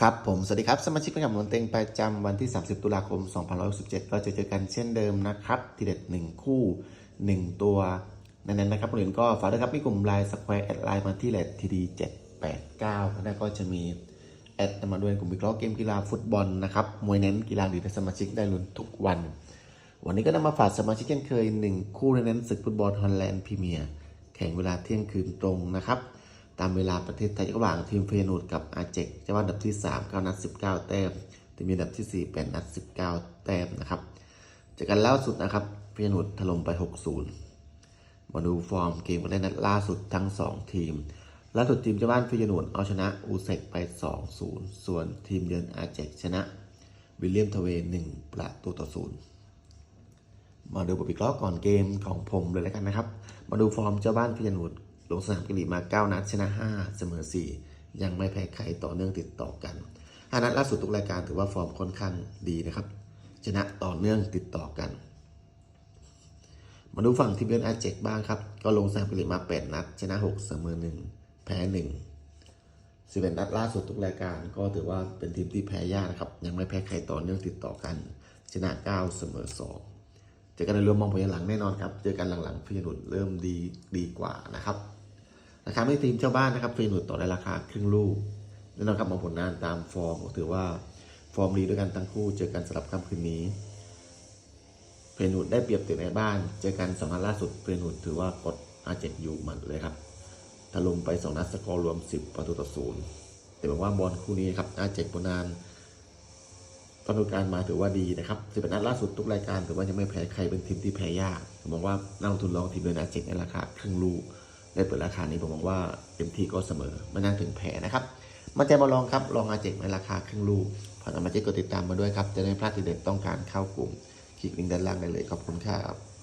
ครับผม สวัสดีครับ สมาชิกประจำวันเต็งประจำวันที่ 30 ตุลาคม 2567 ก็จะเจอกันเช่นเดิมนะครับ ทีเด็ด 1 คู่ 1 ตัวนั้นๆนะครับคนอื่นก็ฝากด้วยครับมีกลุ่มไลน์สแควร์แอดไลน์มาที่เลททีดี789แล้วก็จะมีแอดมาด้วยกลุ่มวิเคราะห์เกมกีฬาฟุตบอลนะครับมวยเน้นกีฬาดีในสมาชิกได้ลุ้นทุกวัน วันนี้ก็นำมาฝากสมาชิกเช่นเคย 1 คู่เน้นศึกฟุตบอลฮอลแลนด์พรีเมียร์แข่งเวลาเที่ยงคืนตรงนะครับ ตามเวลาประเทศไทยระหว่างทีมเฟยนูดกับอาเจกเจ้าบ้านอันดับที่ 3 9 นัด 19 แต้มทีมอันดับที่ 4 8 นัด 19 แต้มนะครับจากกันล่าสุดนะครับเฟยนูดถล่มไป 6-0 มาดูฟอร์มเกมกันได้นัดล่าสุดทั้ง 2 ทีม ล่าสุดทีมเจ้าบ้านเฟยนูดเอาชนะอูเซกไป 2-0 ส่วนทีมเยือนอาเจกชนะวิลเลียมทเว1ประตูต่อศูนย์มาดูบทวิเคราะห์ก่อนเกมของผมเลยแล้วกันนะครับ มาดูฟอร์มเจ้าบ้านพิยนุด ลงสนามกิลีมา 9 นัดชนะ 5 เสมอ 4 ยังไม่แพ้ใครต่อเนื่องติดต่อกัน5นัดล่าสุดทุกรายการถือว่าฟอร์มค่อนข้างดีนะครับ ชนะต่อเนื่องติดต่อกัน มาดูฝั่งทีมเยือนอาเจกบ้างครับ ก็ลงสนามกิลีมา 8 นัด ชนะ 6 เสมอ 1 แพ้1สิบเอ็ดนัดล่าสุดทุกรายการ ก็ถือว่าเป็นทีมที่แพ้ยากนะครับ ยังไม่แพ้ใครต่อเนื่องติดต่อกัน ชนะ 9 เสมอ 2 เจอกันในรวมมองผลหลังแน่นอนครับ เจอกันหลังๆฟิยนุดเริ่มดีดีกว่านะครับราคาไม่ทีมเจ้าบ้านนะครับฟิยนุดต่อได้ราคาครึ่งลูกแน่นอนครับมองผลงานตามฟอร์มก็ถือว่าฟอร์มดีด้วยกันทั้งคู่เจอกันสลับค่ำคืนนี้เฟยนุดได้เปรียบเต็ในบ้าน เจอกันสองนัดล่าสุดเฟยนุดถือว่ากดอาเจ็อยู่หมันเลยครับถล่มไป2นัดสกอร์รวม 10 ประตูต่อศูนย์แต่บอกว่าบอลคู่นี้ครับอาเจกโบนาน ตอนดูการมาถือว่าดีนะครับสิบนัดล่าสุดทุกรายการถือว่ายังไม่แพ้ใครเป็นทีมที่แพ้ยากผมมองว่านักลงทุนลองทีมเดินอาเจกในราคาครึ่งลูกได้เปิดราคานี้ผมมองว่าเต็มที่ก็เสมอไม่น่าถึงแพ้นะครับมาใจมาลองครับลองอาเจกในราคาครึ่งลูกผ่านมาเจกกดติดตามมาด้วยครับจะได้ไม่พลาดทีเด็ดต้องการเข้ากลุ่มคลิกลิงก์ด้านล่างได้เลยขอบคุณครับ